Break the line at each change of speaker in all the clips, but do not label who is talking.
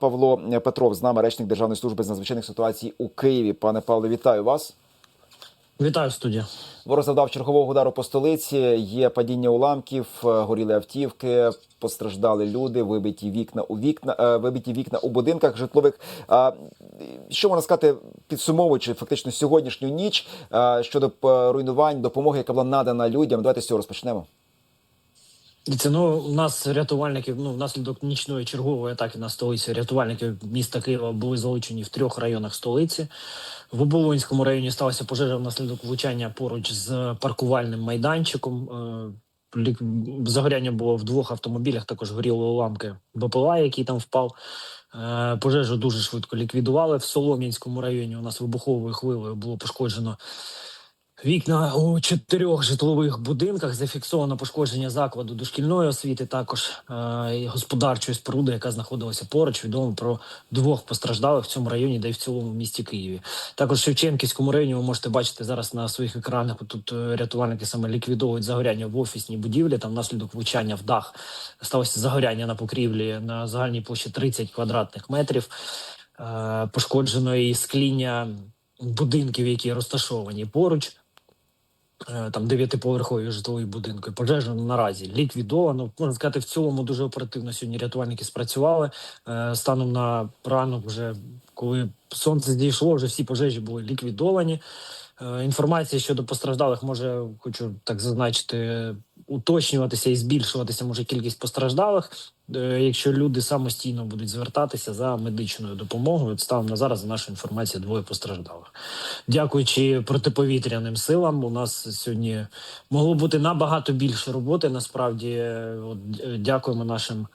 Павло Петров з нами, речник Державної служби з надзвичайних ситуацій у Києві. Пане Павло, вітаю вас.
Вітаю студія.
Ворог завдав чергового удару по столиці. Є падіння уламків, е, горіли автівки, постраждали люди, вибиті вікна у вікна, е, вибиті вікна у будинках житлових. Що можна сказати, підсумовуючи фактично сьогоднішню ніч е, щодо руйнувань, допомоги, яка була надана людям. Давайте з цього розпочнемо.
Це ну у нас рятувальники. Ну внаслідок нічної чергової атаки на столицю рятувальники міста Києва були залучені в трьох районах столиці. В Оболонському районі сталася пожежа внаслідок влучання поруч з паркувальним майданчиком. Е, Загоряння було в двох автомобілях. Також горіли уламки БПЛА, який там впав. Е, Пожежу дуже швидко ліквідували. В Солом'янському районі у нас вибуховою хвилею було пошкоджено Вікна у чотирьох житлових будинках зафіксовано пошкодження закладу дошкільної освіти, також е, господарчої споруди, яка знаходилася поруч. Відомо про двох постраждалих в цьому районі, де й в цілому місті Києві. Також в Шевченківському районі ви можете бачити зараз на своїх екранах. Тут е, рятувальники саме ліквідовують загоряння в офісній будівлі. Там внаслідок влучання в дах сталося загоряння на покрівлі на загальній площі 30 квадратних метрів. Е, пошкоджено скління будинків, які розташовані поруч. Е, там дев'ятиповерхові житлові будинки. Пожежа наразі ліквідовано. Можна сказати, в цілому дуже оперативно сьогодні рятувальники спрацювали. Е, Станом на ранок, вже коли сонце зійшло, вже всі пожежі були ліквідовані. Е, Інформація щодо постраждалих може, хочу так зазначити, уточнюватися і збільшуватися може кількість постраждалих, якщо люди самостійно будуть звертатися за медичною допомогою. Станом на зараз за нашу інформацію двоє постраждалих. Дякуючи протиповітряним силам, у нас сьогодні могло бути набагато більше роботи. Насправді, Е, от, е, дякуємо нашим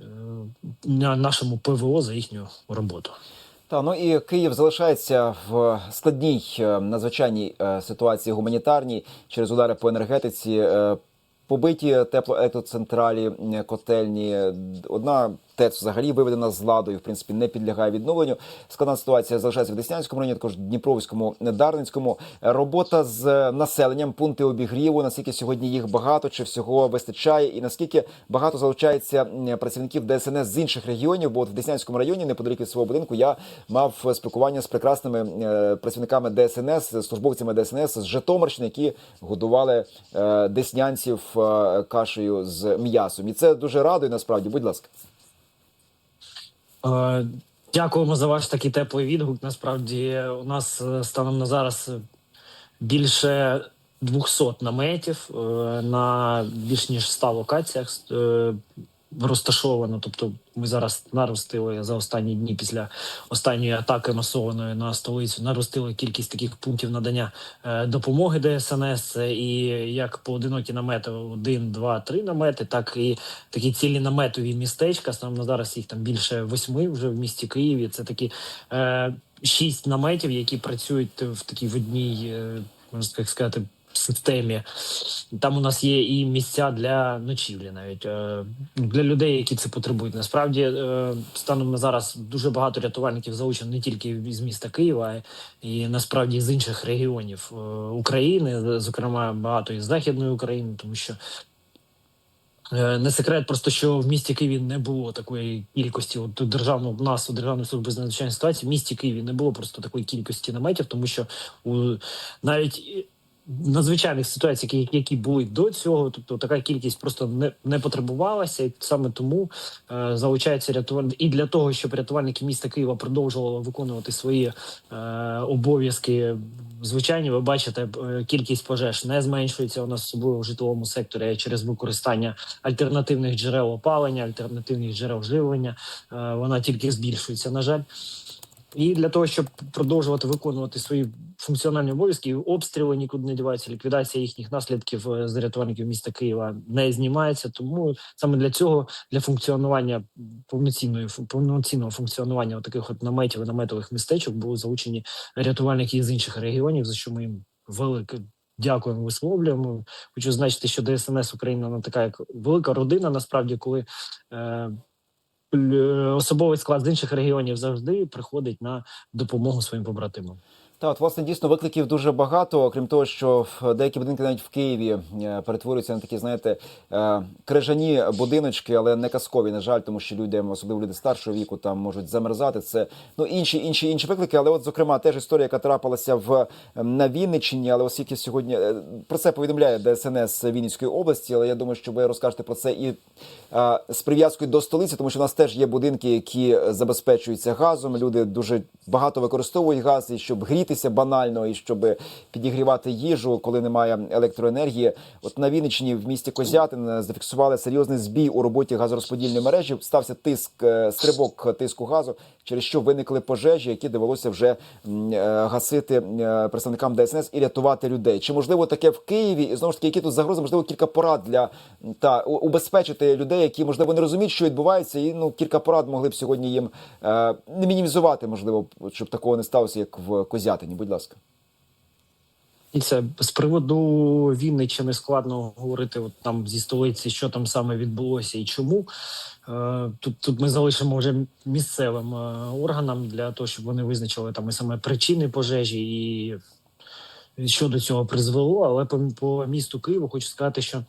е, нашому ПВО за їхню роботу.
Та ну і Київ залишається в складній е, надзвичайній е, ситуації гуманітарній через удари по енергетиці. Побиті теплоелектроцентралі, е, котельні. Одна ТЕЦ взагалі виведена з ладу і в принципі не підлягає відновленню. Складна ситуація залишається в Деснянському районі, також Дніпровському, Дарницькому. Робота з населенням, пункти обігріву. Наскільки сьогодні їх багато, чи всього вистачає, і наскільки багато залучається працівників ДСНС з інших регіонів? Бо от в Деснянському районі, неподалік від свого будинку, я мав спілкування з прекрасними е, працівниками ДСНС, службовцями ДСНС з Житомирщини, які годували е, деснянців е, кашею з м'ясом. І це дуже радує. Насправді, будь ласка.
Е, Дякуємо за ваш такий теплий відгук. Насправді, у нас е, станом на зараз більше 200 наметів е, на більш ніж 100 локаціях розташовано. Тобто, ми зараз наростили за останні дні після останньої атаки масованої на столицю. Наростили кількість таких пунктів надання е, допомоги ДСНС. І як поодинокі намети, один, два, три намети, так і такі цілі наметові містечка. Саме зараз їх там більше восьми вже в місті Києві. Це такі е, шість наметів, які працюють в такій в одній, е, можна так сказати, системі. Там у нас є і місця для ночівлі, навіть е, для людей, які це потребують. Насправді, е, станом на зараз дуже багато рятувальників залучено не тільки з міста Києва, а і насправді з інших регіонів е, України, зокрема багато із західної України, тому що Не секрет, просто що в місті Києві не було такої кількості. От державного нас у державної служби з надзвичайної ситуації в місті Києві не було просто такої кількості наметів, тому що у навіть надзвичайних ситуацій, які, які були до цього, тобто така кількість просто не, не потребувалася, і саме тому е, залучаються рятувальники. І для того, щоб рятувальники міста Києва продовжували виконувати свої е, обов'язки. Звичайні, ви бачите, е, кількість пожеж не зменшується у нас особливо в житловому секторі через використання альтернативних джерел опалення, альтернативних джерел живлення. Е, Вона тільки збільшується, на жаль. І для того, щоб продовжувати виконувати свої функціональні обов'язки, обстріли нікуди не діваються, ліквідація їхніх наслідків е, з рятувальників міста Києва не знімається. Тому саме для цього, для функціонування повноцінної повноцінного функціонування таких от наметів і наметових містечок були залучені рятувальники з інших регіонів, за що ми їм велике дякуємо, висловлюємо. Хочу значити, що ДСНС Україна вона така як велика родина, насправді, коли. Е, особовий склад з інших регіонів завжди приходить на допомогу своїм побратимам.
Та от власне дійсно викликів дуже багато. Окрім того, що деякі будинки навіть в Києві е, перетворюються на такі, знаєте, е, крижані будиночки, але не казкові, на жаль, тому що люди, особливо люди старшого віку, там можуть замерзати. Це ну інші інші інші виклики. Але, от, зокрема, теж історія, яка трапилася в на Вінниччині, але оскільки сьогодні е, про це повідомляє ДСНС Вінницької області, але я думаю, що ви розкажете про це і е, з прив'язкою до столиці, тому що у нас теж є будинки, які забезпечуються газом. Люди дуже багато використовують газ, і щоб грітися банально, і щоб підігрівати їжу, коли немає електроенергії. От на Вінниччині в місті Козятин зафіксували серйозний збій у роботі газорозподільної мережі. Стався тиск, е, стрибок тиску газу, через що виникли пожежі, які довелося вже е, гасити е, представникам ДСНС і рятувати людей. Чи можливо таке в Києві? І знову ж таки, які тут загрози? Можливо, кілька порад для та убезпечити людей, які можливо не розуміють, що відбувається, і ну кілька порад могли б сьогодні їм е, не мінімізувати, можливо, щоб такого не сталося, як в Козятині. Будь ласка.
Це з приводу Вінниччини складно говорити от там зі столиці, що там саме відбулося і чому. Е, Тут, тут ми залишимо вже місцевим е, органам для того, щоб вони визначили там і саме причини пожежі і що до цього призвело. Але по, по місту Києву хочу сказати, що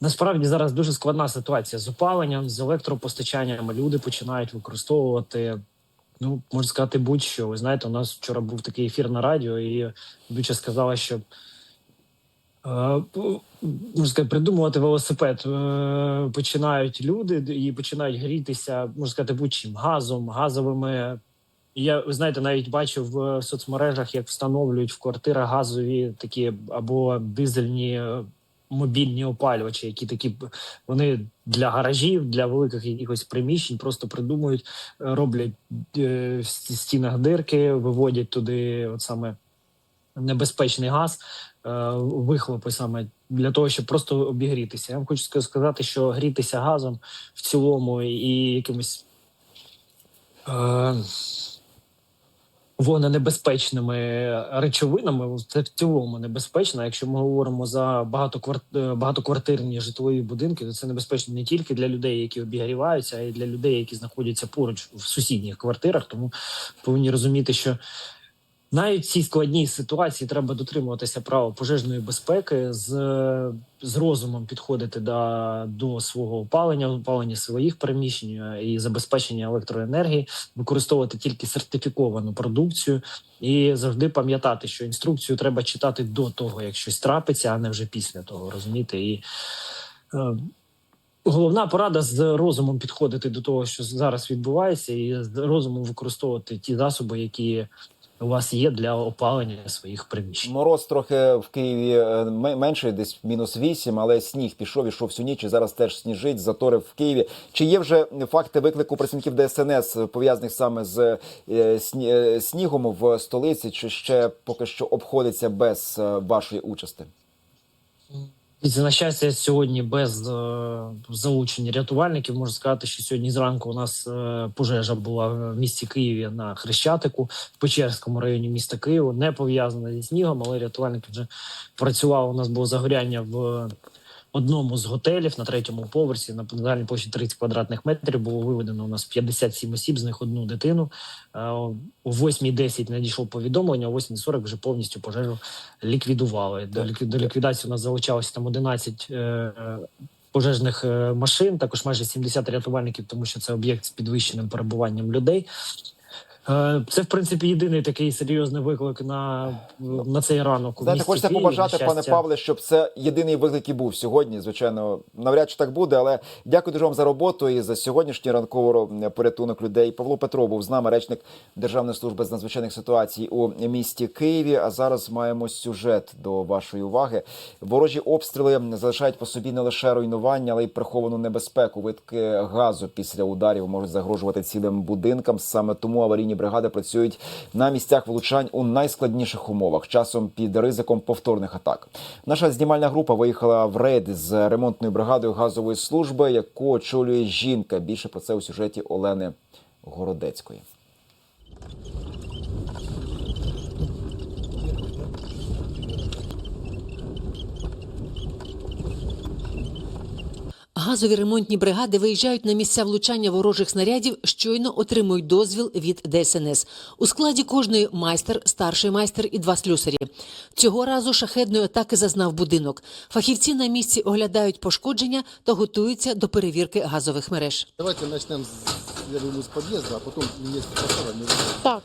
насправді зараз дуже складна ситуація з опаленням, з електропостачанням. Люди починають використовувати Ну, можна сказати, будь-що. Ви знаєте, у нас вчора був такий ефір на радіо, і ведуча сказала, що е, можна сказати, придумувати велосипед е, починають люди і починають грітися, можна сказати, будь-чим газом, газовими. Я ви знаєте, навіть бачив в соцмережах, як встановлюють в квартирах газові такі або дизельні е, мобільні опалювачі, які такі вони для гаражів, для великих якихось приміщень просто придумують, е, роблять е, в стінах дирки, виводять туди от саме небезпечний газ, е, вихлопи саме для того, щоб просто обігрітися. Я вам хочу ска- сказати, що грітися газом в цілому і якимось. Е, Вогненебезпечними речовинами це в цілому небезпечно. Якщо ми говоримо за е, багатоквартирні житлові будинки, то це небезпечно не тільки для людей, які обігріваються, а й для людей, які знаходяться поруч в сусідніх квартирах. Тому повинні розуміти, що навіть в цій складній ситуації треба дотримуватися права пожежної безпеки з, з розумом підходити до, до свого опалення, опалення своїх приміщень е, і забезпечення електроенергії, використовувати тільки сертифіковану продукцію і завжди пам'ятати, що інструкцію треба читати до того, як щось трапиться, а не вже після того. Розумієте? І е, головна порада з розумом підходити до того, що зараз відбувається, і з розумом використовувати ті засоби, які у вас є для опалення своїх приміщень.
Мороз трохи в Києві е, м- менший, десь мінус 8, але сніг пішов, ішов всю ніч. і Зараз теж сніжить, затори в Києві. Чи є вже факти виклику працівників ДСНС пов'язаних саме з е, е, снігом в столиці, чи ще поки що обходиться без вашої участі?
Дивіться, На щастя, сьогодні без е, залучення рятувальників можна сказати, що сьогодні зранку у нас е, пожежа була в місті Києві на Хрещатику в Печерському районі міста Києва, не пов'язана зі снігом, але рятувальники вже працювали. У нас було загоряння в одному з готелів на третьому поверсі на загальній площі 30 квадратних метрів. Було виведено у нас 57 осіб, з них одну дитину. Е, О 8.10 надійшло повідомлення, о 8.40 вже повністю пожежу ліквідували. До, лікві- до ліквідації у нас залучалося там 11 е, е, пожежних е, машин, також майже 70 рятувальників, тому що це об'єкт з підвищеним перебуванням людей. Е, Це, в принципі, єдиний такий серйозний виклик на, на цей ранок.
Знаєте, хочеться
Києві.
побажати, пане Павле, щоб це єдиний виклик і був сьогодні. Звичайно, навряд чи так буде, але дякую дуже вам за роботу і за сьогоднішній ранковий порятунок людей. Павло Петров був з нами, речник Державної служби з надзвичайних ситуацій у місті Києві. А зараз маємо сюжет до вашої уваги. Ворожі обстріли залишають по собі не лише руйнування, але й приховану небезпеку. Витки газу після ударів можуть загрожувати цілим будинкам. Саме тому аварійні бригади працюють на місцях влучань у найскладніших умовах, часом під ризиком повторних атак. Наша знімальна група виїхала в рейд з ремонтною бригадою газової служби, яку очолює жінка. Більше про це у сюжеті Олени Городецької.
Газові ремонтні бригади виїжджають на місця влучання ворожих снарядів, щойно отримують дозвіл від ДСНС. У складі кожної майстер, старший майстер і два слюсарі. Цього разу шахедної атаки зазнав будинок. Фахівці на місці оглядають пошкодження та готуються до перевірки газових мереж.
Давайте начнем, с, я думаю, с подъезда, а потом вместе по.
Так.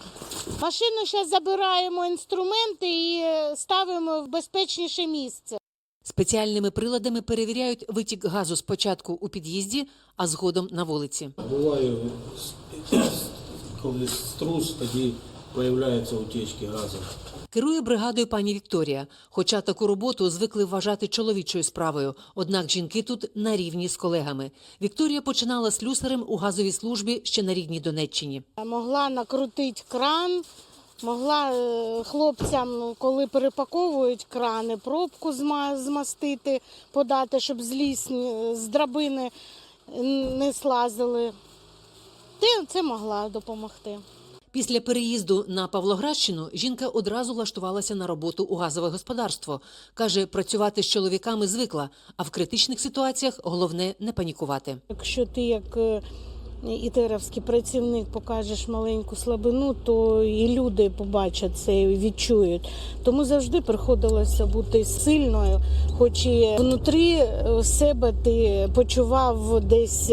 Машину зараз забираємо інструменти і е, ставимо в безпечніше місце.
Спеціальними приладами перевіряють витік газу спочатку у під'їзді, а згодом на вулиці.
Буває, коли струс, тоді появляються утечки газу.
Керує бригадою пані Вікторія. Хоча таку роботу звикли вважати чоловічою справою. Однак жінки тут на рівні з колегами. Вікторія починала слюсарем у газовій службі ще на рідній Донеччині.
Могла накрутити кран, могла е, хлопцям, ну, коли перепаковують крани, пробку зма- змастити, подати, щоб з лісні, з драбини не слазили. Те- Це могла допомогти.
Після переїзду на Павлоградщину жінка одразу влаштувалася на роботу у газове господарство. Каже, працювати з чоловіками звикла, а в критичних ситуаціях головне не панікувати.
Якщо ти як е, ітеровський працівник покажеш маленьку слабину, то і люди побачать це і відчують. Тому завжди приходилося бути сильною, хоч і внутрі е, себе ти почував десь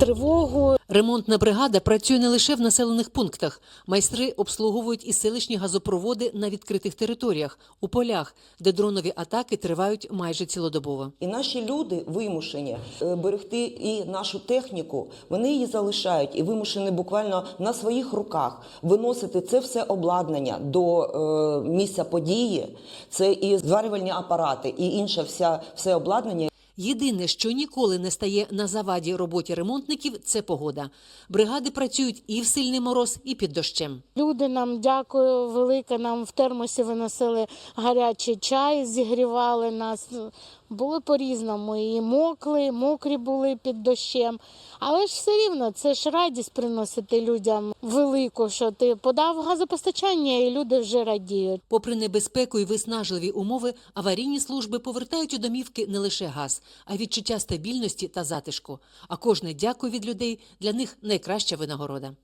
тривогу,
Ремонтна бригада працює не лише в населених пунктах. Майстри обслуговують і селищні газопроводи на відкритих територіях, у полях, де дронові атаки тривають майже цілодобово.
І наші люди вимушені е, берегти і нашу техніку. Вони її залишають і вимушені буквально на своїх руках виносити це все обладнання до е, місця події. Це і зварювальні апарати, і інше вся все обладнання,
Єдине, що ніколи не стає на заваді роботі ремонтників, це погода. Бригади працюють і в сильний мороз, і під дощем.
Люди нам дякую велике. Нам в термосі виносили гарячий чай, зігрівали нас. Було по-різному. І мокли, і мокрі були під дощем. Але ж все рівно це ж радість приносити людям велику, що ти подав газопостачання, і люди вже радіють.
Попри небезпеку і виснажливі умови, аварійні служби повертають у домівки не лише газ, а відчуття стабільності та затишку. А кожне дякую від людей для них найкраща винагорода.